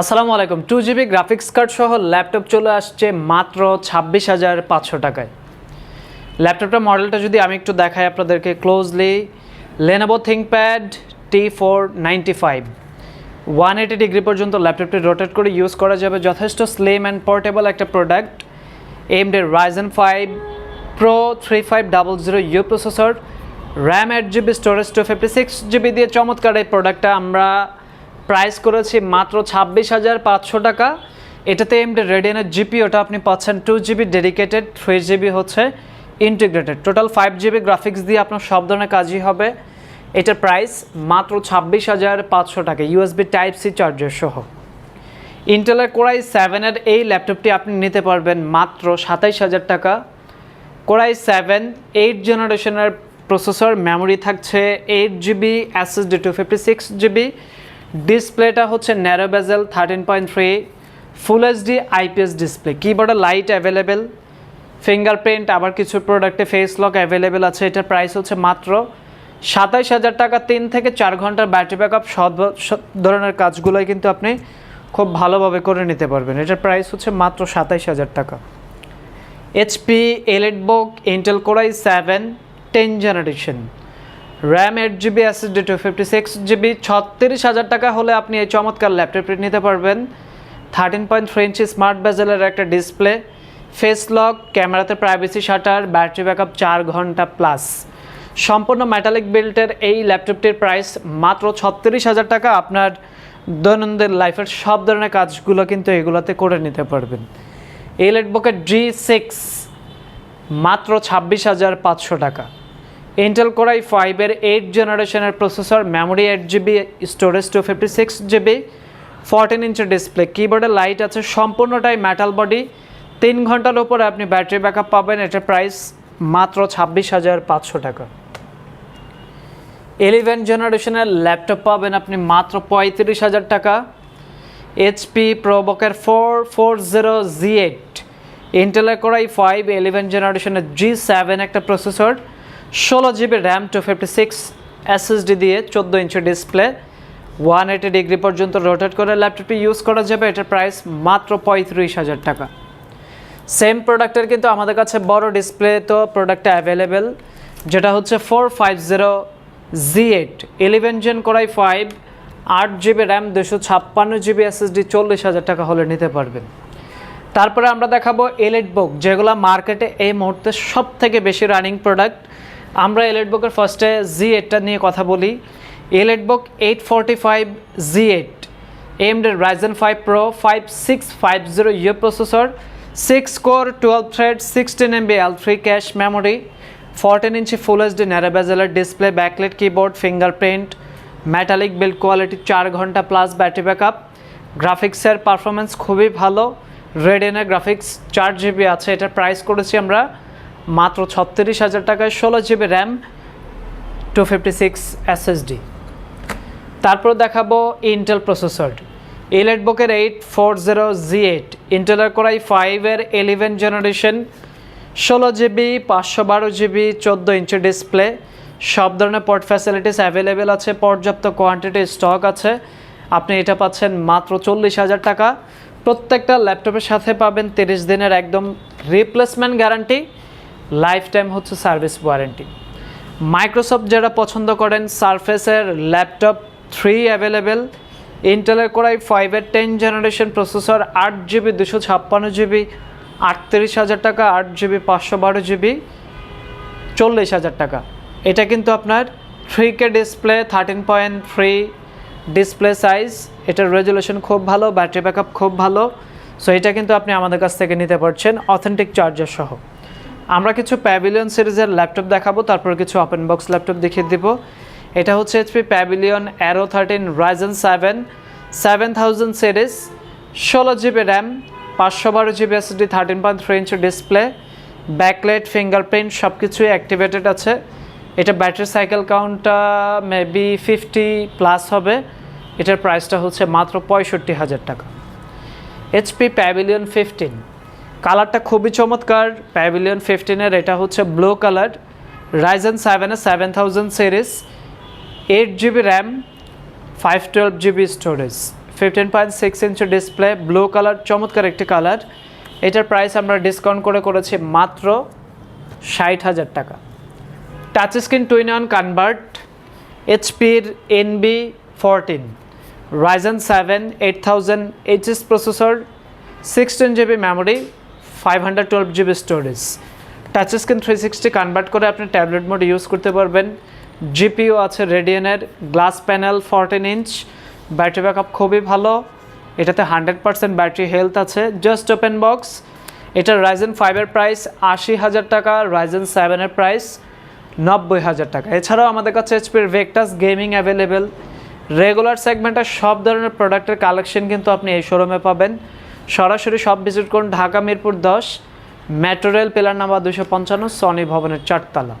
আসসালামু আলাইকুম। Two GB graphics card সহ ল্যাপটপ চলে আসছে মাত্র ছাব্বিশ হাজার পাঁচশো টাকায়। ল্যাপটপটার মডেলটা যদি আমি একটু দেখাই আপনাদেরকে closely Lenovo ThinkPad T four ninety five one eighty degree পর্যন্ত ল্যাপটপটি রোটেট করে ইউজ করা যাবে। যথেষ্ট স্লিম অ্যান্ড পোর্টেবল একটা product এমডে Ryzen five pro three five double zero U processor RAM eight GB storage two fifty six GB দিয়ে চমৎকার এই প্রোডাক্টটা আমরা প্রাইস করেছি মাত্র ছাব্বিশ হাজার পাঁচশো টাকা। এটাতে এমডি রেডিয়ানের জিপি ওটা আপনি পাচ্ছেন two GB dedicated three GB হচ্ছে integrated total five GB graphics দিয়ে আপনার সব ধরনের কাজই হবে। এটার প্রাইস মাত্র ছাব্বিশ হাজার পাঁচশো টাকা ইউএসবি টাইপ সি চার্জার সহ। ইন্টেলের কোরাই সেভেনের এই ল্যাপটপটি আপনি নিতে পারবেন মাত্র সাতাইশ হাজার টাকা। কোরাই সেভেন এইট জেনারেশনের প্রসেসর মেমোরি থাকছে eight GB SSD two fifty six GB ডিসপ্লেটা হচ্ছে narrow bezel thirteen point three full HD IPS display কিবোর্ডে লাইট অ্যাভেলেবেল ফিঙ্গারপ্রিন্ট আবার কিছু প্রোডাক্টে ফেস লক অ্যাভেলেবেল আছে, এটার প্রাইস হচ্ছে মাত্র সাতাইশ হাজার টাকা, তিন থেকে চার ঘণ্টার ব্যাটারি ব্যাকআপ সব সব ধরনের কাজগুলোই কিন্তু আপনি খুব ভালোভাবে করে নিতে পারবেন। এটার প্রাইস হচ্ছে মাত্র সাতাইশ হাজার টাকা। HP EliteBook Intel core i seven ten generation RAM eight GB SSD two fifty six GB ছত্রিশ হাজার টাকা হলে আপনি এই চমৎকার ল্যাপটপটি নিতে পারবেন। Thirteen point three inch smart বেজেলের একটা ডিসপ্লে ফেস লক ক্যামেরাতে প্রাইভেসি শাটার ব্যাটারি ব্যাকআপ চার ঘণ্টা প্লাস সম্পূর্ণ মেটালিক বিল্টের এই ল্যাপটপটির প্রাইস মাত্র ছত্রিশ হাজার টাকা। আপনার দৈনন্দিন লাইফের সব ধরনের কাজগুলো কিন্তু এগুলোতে করে নিতে পারবেন। এই ল্যাপটপের জি সিক্স মাত্র ছাব্বিশ হাজার পাঁচশো টাকা। ইন্টেল কোরাই ফাইভের এইট জেনারেশনের processor memory eight GB storage two fifty six GB fourteen ইঞ্চের display কিবোর্ডে লাইট আছে, সম্পূর্ণটাই মেটাল বডি তিন ঘণ্টার উপরে আপনি ব্যাটারি ব্যাকআপ পাবেন, এটার প্রাইস মাত্র ছাব্বিশ হাজার পাঁচশো টাকা। ইলেভেন জেনারেশনের ল্যাপটপ পাবেন আপনি মাত্র পঁয়ত্রিশ হাজার টাকা। HP প্রোবকের four four zero G eight ইন্টেলের কোরাই ফাইভ ইলেভেন জেনারেশনের জি সেভেন একটা প্রসেসর ষোলো GB RAM two fifty six SSD দিয়ে চোদ্দ inch display one eighty degree পর্যন্ত রোটেট করে ল্যাপটপটি ইউজ করা যাবে। এটার প্রাইস মাত্র পঁয়ত্রিশ হাজার টাকা। সেম প্রোডাক্টের কিন্তু আমাদের কাছে বড় ডিসপ্লে তো প্রোডাক্টটা অ্যাভেলেবেল যেটা হচ্ছে four five zero G eight eleven gen core i five আট জিবি র্যাম দুশো ছাপ্পান্ন জিবি এসএসডি চল্লিশ হাজার টাকা হলে নিতে পারবেন। তারপরে আমরা দেখাবো এলিট বুক যেগুলো মার্কেটে এই মুহূর্তে সব থেকে বেশি রানিং প্রোডাক্ট আমরা এলিট বুকের ফার্স্টে জি এইটটা নিয়ে কথা বলি। EliteBook eight forty five G eight এমডের Ryzen five pro five six five zero U processor six core twelve thread sixteen MB L three cache memory fourteen inch full HD ন্যারোবেজেলার display backlit keyboard fingerprint metallic build quality চার ঘণ্টা plus battery backup গ্রাফিক্সের performance খুবই ভালো রেড রেডেনের graphics চার GB আছে, এটার প্রাইস করেছি আমরা মাত্র ছত্রিশ হাজার টাকায় ষোলো GB RAM two fifty six SSD তারপর দেখাবো ইন্টেল প্রসেসর এলেট বুকের eight four zero G eight ইন্টেলের কোরাই ফাইভের ইলেভেন জেনারেশন ষোলো জিবি, পাঁচশো বারো জিবি, চোদ্দ ইঞ্চি ডিসপ্লে সব ধরনের পোর্ট ফ্যাসিলিটিস অ্যাভেলেবেল আছে, পর্যাপ্ত কোয়ান্টিটি স্টক আছে। আপনি এটা পাচ্ছেন মাত্র চল্লিশ হাজার টাকা। প্রত্যেকটা ল্যাপটপের সাথে পাবেন তিরিশ দিনের একদম রিপ্লেসমেন্ট গ্যারান্টি লাইফ টাইম হচ্ছে সার্ভিস ওয়ারেন্টি মাইক্রোসফট যারা পছন্দ করেন সারফেসের ল্যাপটপ থ্রি অ্যাভেলেবেল ইন্টেলের কোরাই ফাইভের টেন জেনারেশন প্রসেসর আট জিবি দুশো ছাপ্পান্ন জিবি আটত্রিশ হাজার টাকা আট জিবি পাঁচশো বারো জিবি চল্লিশ হাজার টাকা। এটা কিন্তু আপনার three K display thirteen point three display size এটার রেজুলেশন খুব ভালো ব্যাটারি ব্যাকআপ খুব ভালো। সো এটা কিন্তু আপনি আমাদের কাছ থেকে নিতে পারছেন অথেন্টিক চার্জার সহ। আমরা কিছু প্যাভিলিয়ন সিরিজের ল্যাপটপ দেখাবো, তারপর কিছু ওপেন বক্স ল্যাপটপ দেখিয়ে দিব। এটা হচ্ছে HP Pavilion Aero thirteen Ryzen seven seven thousand series ষোলো জিবি র্যাম পাঁচশো বারো GB SD thirteen point three inch display backlight fingerprint সব কিছুই অ্যাক্টিভেটেড আছে। এটা ব্যাটারি সাইকেল কাউন্টটা মেবি ফিফটি প্লাস হবে। এটার প্রাইসটা হচ্ছে মাত্র পঁয়ষট্টি হাজার টাকা। এইচপি প্যাভিলিয়ন ফিফটিন কালারটা খুবই চমৎকার প্যাভিলিয়ন ফিফটিনের এটা হচ্ছে ব্লু কালার রাইজেন সেভেনের seven thousand series eight GB RAM five twelve GB storage fifteen point six inch display blue colour চমৎকার একটি কালার এটার প্রাইস আমরা ডিসকাউন্ট করে করেছি মাত্র ষাট হাজার টাকা। Touch screen two in one convert এইচপির Envy fourteen Ryzen seven eight thousand HS processor sixteen GB memory five hundred twelve GB storage touch screen three sixty convert করে আপনি ট্যাবলেট মোড ইউজ করতে পারবেন। জিপিও আছে রেডিয়নের glass panel fourteen inch battery backup খুবই ভালো। এটাতে hundred percent battery health আছে। Just open box এটার রাইজেন ফাইভের প্রাইস আশি হাজার টাকা রাইজেন সেভেনের প্রাইস নব্বই হাজার টাকা। এছাড়াও আমাদের কাছে এইচপির ভেক্টাস গেমিং অ্যাভেলেবেল রেগুলার সেগমেন্টের সব ধরনের প্রোডাক্টের কালেকশন কিন্তু আপনি এই শোরুমে পাবেন। সরাসরি সব ভিজিট করুন ঢাকা মিরপুর দশ, মেট্রো রেল, পেলার নাম্বার দুশো পঞ্চান্ন, সনি ভবনের চারতলা।